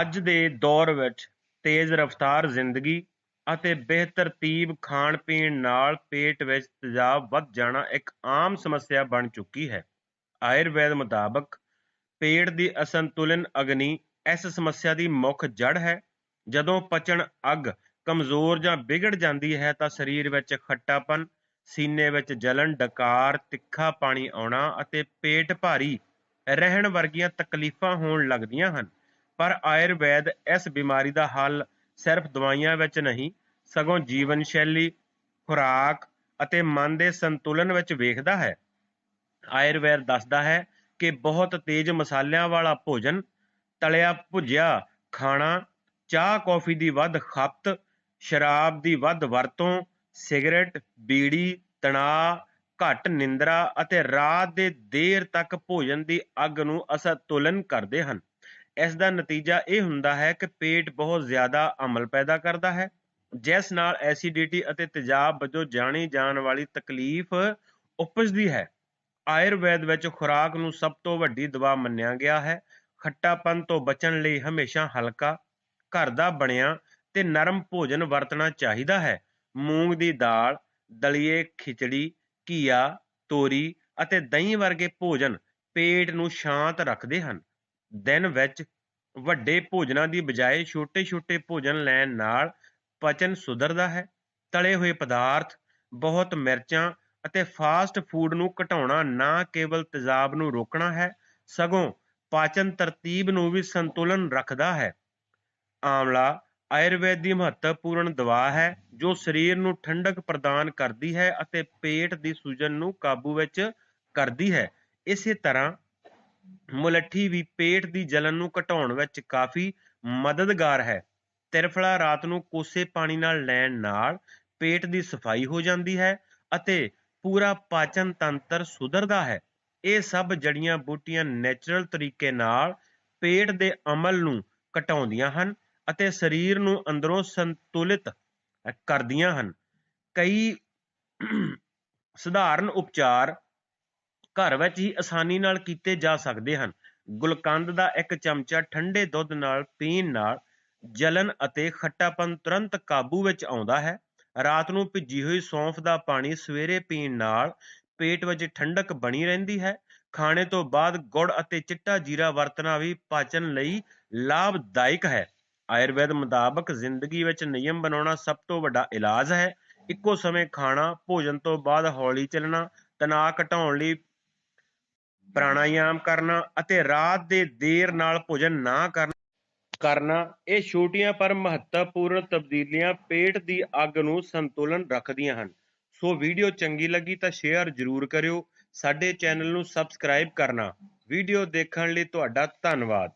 ਅੱਜ ਦੇ ਦੌਰ ਵਿੱਚ ਤੇਜ਼ ਰਫ਼ਤਾਰ ਜ਼ਿੰਦਗੀ ਅਤੇ ਬੇਤਰਤੀਬ ਖਾਣ-ਪੀਣ ਨਾਲ ਪੇਟ ਵਿੱਚ ਤੇਜ਼ਾਬ ਵੱਧ ਜਾਣਾ ਇੱਕ ਆਮ ਸਮੱਸਿਆ ਬਣ ਚੁੱਕੀ ਹੈ। ਆਯੁਰਵੇਦ ਮੁਤਾਬਕ ਪੇਟ ਦੀ ਅਸੰਤੁਲਨ ਅਗਨੀ ਇਸ ਸਮੱਸਿਆ ਦੀ ਮੁੱਖ ਜੜ ਹੈ। ਜਦੋਂ ਪਚਣ ਅੱਗ ਕਮਜ਼ੋਰ ਜਾਂ ਵਿਗੜ ਜਾਂਦੀ ਹੈ ਤਾਂ ਸਰੀਰ ਵਿੱਚ ਖੱਟਾਪਨ, ਸੀਨੇ ਵਿੱਚ ਜਲਨ, ਡਕਾਰ, ਤਿੱਖਾ ਪਾਣੀ ਆਉਣਾ ਅਤੇ ਪੇਟ ਭਾਰੀ ਰਹਿਣ ਵਰਗੀਆਂ ਤਕਲੀਫ਼ਾਂ ਹੋਣ ਲੱਗਦੀਆਂ ਹਨ। ਪਰ ਆਯੁਰਵੈਦ ਇਸ ਬਿਮਾਰੀ ਦਾ ਹੱਲ ਸਿਰਫ਼ ਦਵਾਈਆਂ ਵਿੱਚ ਨਹੀਂ, ਸਗੋਂ ਜੀਵਨ ਸ਼ੈਲੀ, ਖੁਰਾਕ ਅਤੇ ਮਨ ਦੇ ਸੰਤੁਲਨ ਵਿੱਚ ਵੇਖਦਾ ਹੈ। ਆਯੁਰਵੈਦ ਦੱਸਦਾ ਹੈ ਕਿ ਬਹੁਤ ਤੇਜ਼ ਮਸਾਲਿਆਂ ਵਾਲਾ ਭੋਜਨ, ਤਲਿਆ ਭੁੱਜਿਆ ਖਾਣਾ, ਚਾਹ-ਕੌਫ਼ੀ ਦੀ ਵੱਧ ਖਪਤ, ਸ਼ਰਾਬ ਦੀ ਵੱਧ ਵਰਤੋਂ, ਸਿਗਰਟ, ਬੀੜੀ, ਤਣਾਅ, ਘੱਟ ਨਿੰਦਰਾ ਅਤੇ ਰਾਤ ਦੇ ਦੇਰ ਤੱਕ ਭੋਜਨ ਦੀ ਅੱਗ ਨੂੰ ਅਸੰਤੁਲਨ ਕਰਦੇ ਹਨ। ਇਸ ਦਾ ਨਤੀਜਾ ਇਹ ਹੁੰਦਾ ਹੈ ਕਿ ਪੇਟ ਬਹੁਤ ਜ਼ਿਆਦਾ ਅਮਲ ਪੈਦਾ ਕਰਦਾ ਹੈ, ਜਿਸ ਨਾਲ ਐਸਿਡਿਟੀ ਅਤੇ ਤੇਜ਼ਾਬ ਵਜੋਂ ਜਾਣੀ ਜਾਣ ਵਾਲੀ ਤਕਲੀਫ਼ ਉਪਜਦੀ ਹੈ। ਆਯੁਰਵੇਦ ਵਿੱਚ ਖੁਰਾਕ ਨੂੰ ਸਭ ਤੋਂ ਵੱਡੀ ਦਵਾ ਮੰਨਿਆ ਗਿਆ ਹੈ। ਖੱਟਾਪਨ ਤੋਂ ਬਚਣ ਲਈ ਹਮੇਸ਼ਾ ਹਲਕਾ, ਘਰ ਦਾ ਬਣਿਆ ਤੇ ਨਰਮ ਭੋਜਨ ਵਰਤਣਾ ਚਾਹੀਦਾ ਹੈ। ਮੂੰਗ ਦੀ ਦਾਲ, ਦਲੀਏ, ਖਿਚੜੀ, ਘੀਆ, ਤੋਰੀ ਅਤੇ ਦਹੀਂ ਵਰਗੇ ਭੋਜਨ ਪੇਟ ਨੂੰ ਸ਼ਾਂਤ ਰੱਖਦੇ ਹਨ। ਦਿਨ ਵਿੱਚ ਵੱਡੇ ਭੋਜਨਾਂ ਦੀ ਬਜਾਏ ਛੋਟੇ-ਛੋਟੇ ਭੋਜਨ ਲੈਣ ਨਾਲ ਪਚਨ ਸੁਧਰਦਾ ਹੈ। ਤਲੇ ਹੋਏ ਪਦਾਰਥ, ਬਹੁਤ ਮਿਰਚਾਂ ਅਤੇ ਫਾਸਟ ਫੂਡ ਨੂੰ ਘਟਾਉਣਾ ਨਾ ਕੇਵਲ ਤੇਜ਼ਾਬ ਨੂੰ ਰੋਕਣਾ ਹੈ, ਸਗੋਂ ਪਾਚਨ ਤਰਤੀਬ ਨੂੰ ਵੀ ਸੰਤੁਲਨ ਰੱਖਦਾ ਹੈ। ਆਂਵਲਾ ਆਯੁਰਵੇਦ ਦੀ ਮਹੱਤਵਪੂਰਨ ਦਵਾ ਹੈ ਜੋ ਸਰੀਰ ਨੂੰ ਠੰਡਕ ਪ੍ਰਦਾਨ ਕਰਦੀ ਹੈ ਅਤੇ ਪੇਟ ਦੀ ਸੂਜਨ ਨੂੰ ਕਾਬੂ ਵਿੱਚ ਕਰਦੀ ਹੈ। ਇਸੇ ਤਰ੍ਹਾਂ ਮੁਲੱਠੀ ਵੀ ਪੇਟ ਦੀ ਜਲਨ ਨੂੰ ਘਟਾਉਣ ਵਿੱਚ ਕਾਫ਼ੀ ਮਦਦਗਾਰ ਹੈ। ਤ੍ਰਿਫਲਾ ਰਾਤ ਨੂੰ ਕੋਸੇ ਪਾਣੀ ਨਾਲ ਲੈਣ ਨਾਲ ਪੇਟ ਦੀ ਸਫ਼ਾਈ ਹੋ ਜਾਂਦੀ ਹੈ ਅਤੇ ਪੂਰਾ ਪਾਚਨ ਤੰਤਰ ਸੁਧਰਦਾ ਹੈ। ਇਹ ਸਭ ਜੜੀਆਂ ਬੂਟੀਆਂ ਨੈਚੁਰਲ ਤਰੀਕੇ ਨਾਲ ਪੇਟ ਦੇ ਅਮਲ ਨੂੰ ਘਟਾਉਂਦੀਆਂ ਹਨ ਅਤੇ ਸਰੀਰ ਨੂੰ ਅੰਦਰੋਂ ਸੰਤੁਲਿਤ ਕਰਦੀਆਂ ਹਨ। ਕਈ ਸਧਾਰਨ ਉਪਚਾਰ ਘਰ ਵਿੱਚ ਹੀ ਆਸਾਨੀ ਨਾਲ ਕੀਤੇ ਜਾ ਸਕਦੇ ਹਨ। ਗੁਲਕੰਦ ਦਾ ਇੱਕ ਚਮਚਾ ਠੰਡੇ ਦੁੱਧ ਨਾਲ ਪੀਣ ਨਾਲ ਜਲਨ ਅਤੇ ਖੱਟਾਪਨ ਤੁਰੰਤ ਕਾਬੂ ਵਿੱਚ ਆਉਂਦਾ ਹੈ। ਰਾਤ ਨੂੰ ਭਿੱਜੀ ਹੋਈ ਸੌਂਫ ਦਾ ਪਾਣੀ ਸਵੇਰੇ ਪੀਣ ਨਾਲ ਪੇਟ ਵਿੱਚ ਠੰਡਕ ਬਣੀ ਰਹਿੰਦੀ ਹੈ। ਖਾਣੇ ਤੋਂ ਬਾਅਦ ਗੁੜ ਅਤੇ ਚਿੱਟਾ ਜੀਰਾ ਵਰਤਣਾ ਵੀ ਪਾਚਨ ਲਈ ਲਾਭਦਾਇਕ ਹੈ। ਆਯੁਰਵੇਦ ਮੁਤਾਬਕ ਜ਼ਿੰਦਗੀ ਵਿੱਚ ਨਿਯਮ ਬਣਾਉਣਾ ਸਭ ਤੋਂ ਵੱਡਾ ਇਲਾਜ ਹੈ। ਇੱਕੋ ਸਮੇਂ ਖਾਣਾ, ਭੋਜਨ ਤੋਂ ਬਾਅਦ ਹੌਲੀ ਚੱਲਣਾ, ਤਣਾਅ ਘਟਾਉਣ ਲਈ ਪ੍ਰਾਣਾਯਾਮ ਕਰਨਾ ਅਤੇ ਰਾਤ ਦੇ ਦੇਰ ਨਾਲ ਭੋਜਨ ਨਾ ਕਰਨਾ ਕਰਨਾ, ਇਹ ਛੋਟੀਆਂ ਪਰ ਮਹੱਤਵਪੂਰਨ ਤਬਦੀਲੀਆਂ ਪੇਟ ਦੀ ਅੱਗ ਨੂੰ ਸੰਤੁਲਨ ਰੱਖਦੀਆਂ ਹਨ। ਸੋ ਵੀਡੀਓ ਚੰਗੀ ਲੱਗੀ ਤਾਂ ਸ਼ੇਅਰ ਜ਼ਰੂਰ ਕਰਿਓ। ਸਾਡੇ ਚੈਨਲ ਨੂੰ ਸਬਸਕ੍ਰਾਈਬ ਕਰਨਾ। ਵੀਡੀਓ ਦੇਖਣ ਲਈ ਤੁਹਾਡਾ ਧੰਨਵਾਦ।